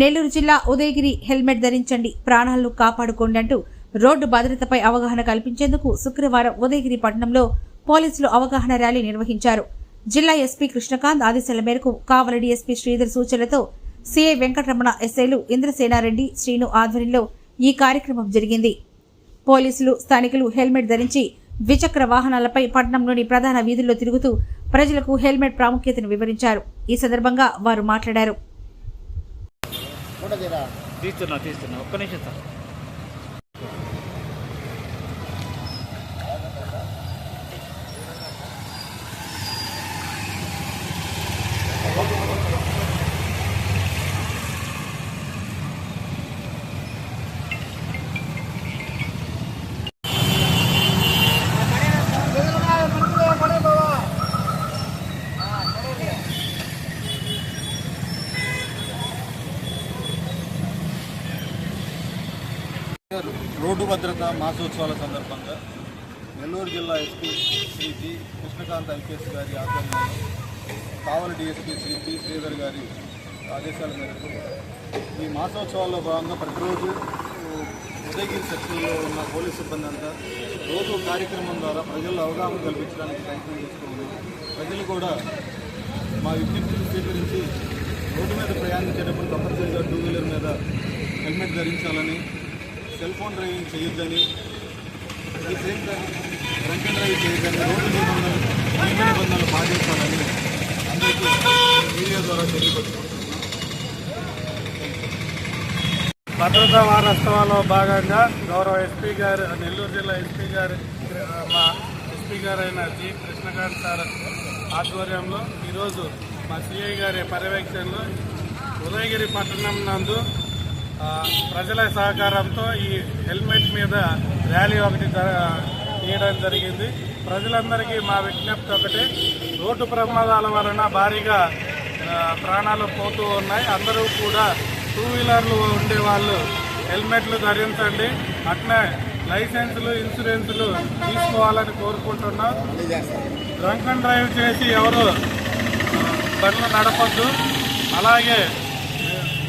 నెల్లూరు జిల్లా ఉదయగిరి హెల్మెట్ ధరించండి ప్రాణాలను కాపాడుకోండి అంటూ రోడ్డు భద్రతపై అవగాహన కల్పించేందుకు శుక్రవారం ఉదయగిరి పట్టణంలో పోలీసులు అవగాహన ర్యాలీ నిర్వహించారు. జిల్లా ఎస్పీ కృష్ణకాంత్ ఆదేశాల మేరకు కావలి డీఎస్పీ శ్రీధర్ సూచనలతో సీఐ వెంకటరమణ ఎస్ఐలు ఇంద్రసేనారెడ్డి శ్రీను ఆధ్వర్యంలో ఈ కార్యక్రమం జరిగింది. పోలీసులు స్థానికులు హెల్మెట్ ధరించి ద్విచక్ర వాహనాలపై పట్టణంలోని ప్రధాన వీధుల్లో తిరుగుతూ ప్రజలకు హెల్మెట్ ప్రాముఖ్యతను వివరించారు. ఈ సందర్భంగా వారు మాట్లాడారు. తీస్తున్నా తీస్తున్నా ఒక్క నిమిషం సార్. రోడ్డు భద్రత మాసోత్సవాల సందర్భంగా నెల్లూరు జిల్లా SP Shri G Krishnakanth IPS గారి ఆధ్వర్యంలో కావలి డిఎస్పీ శ్రీ పి శ్రీధర్ గారి ఆదేశాల మేరకు ఈ మాసోత్సవాల్లో భాగంగా ప్రతిరోజు ఉదయగిరి సెక్షన్లో ఉన్న పోలీస్ సిబ్బంది అంతా రోజు కార్యక్రమం ద్వారా ప్రజల్లో అవగాహన కల్పించడానికి ప్రయత్నం చేస్తుంది ప్రజలు కూడా మా విజ్ఞప్తిని స్వీకరించి రోడ్డు మీద ప్రయాణించేటప్పుడు తప్పనిసరిగా టూ వీలర్ మీద హెల్మెట్ ధరించాలని సెల్ ఫోన్ డ్రైవింగ్ చేయొద్దని. ఈ same time drunk and drive చేయొద్దని రోడ్డు నిబంధనలు నిబంధనలు పాటించాలని అందరికీ మీడియా ద్వారా తెలియపరుచుకుంటున్నాను భద్రతా వారోత్సవాల్లో భాగంగా గౌరవ ఎస్పీ గారు నెల్లూరు జిల్లా ఎస్పీ గారు మా ఎస్పీ గారు అయిన జి కృష్ణకాంత్ సార్ ఆధ్వర్యంలో ఈరోజు మా సిఐ గారి పర్యవేక్షణలో ఉదయగిరి పట్టణం నందు ప్రజల సహకారంతో ఈ హెల్మెట్ మీద ర్యాలీ ఒకటి తీయడం జరిగింది. ప్రజలందరికీ మా విజ్ఞప్తి ఒకటి రోడ్డు ప్రమాదాల వలన భారీగా ప్రాణాలు పోతూ ఉన్నాయి. అందరూ కూడా టూ వీలర్లు ఉండే వాళ్ళు హెల్మెట్లు ధరించండి. అట్నే లైసెన్సులు ఇన్సూరెన్సులు తీసుకోవాలని కోరుకుంటున్నాం. డ్రంక్ అండ్ డ్రైవ్ చేసి ఎవరు బండ్లు నడపద్దు. అలాగే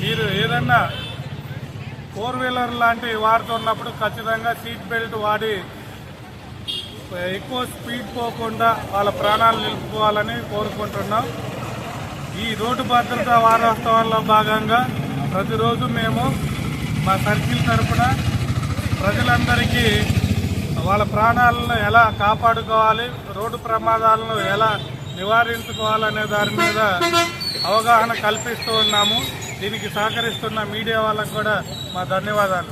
మీరు ఏదన్నా ఫోర్ వీలర్ లాంటివి వాడుతున్నప్పుడు ఖచ్చితంగా సీట్ బెల్ట్ వాడి ఎక్కువ స్పీడ్ పోకుండా వాళ్ళ ప్రాణాలు నిలుపుకోవాలని కోరుకుంటున్నాం. ఈ రోడ్డు భద్రత వారోత్సవాల్లో భాగంగా ప్రతిరోజు మేము మా సర్కిల్ తరఫున ప్రజలందరికీ వాళ్ళ ప్రాణాలను ఎలా కాపాడుకోవాలి రోడ్డు ప్రమాదాలను ఎలా నివారించుకోవాలనే దాని మీద అవగాహన కల్పిస్తూ ఉన్నాము. దీనికి సహకరిస్తున్న మీడియా వాళ్ళకు కూడా మా ధన్యవాదాలు.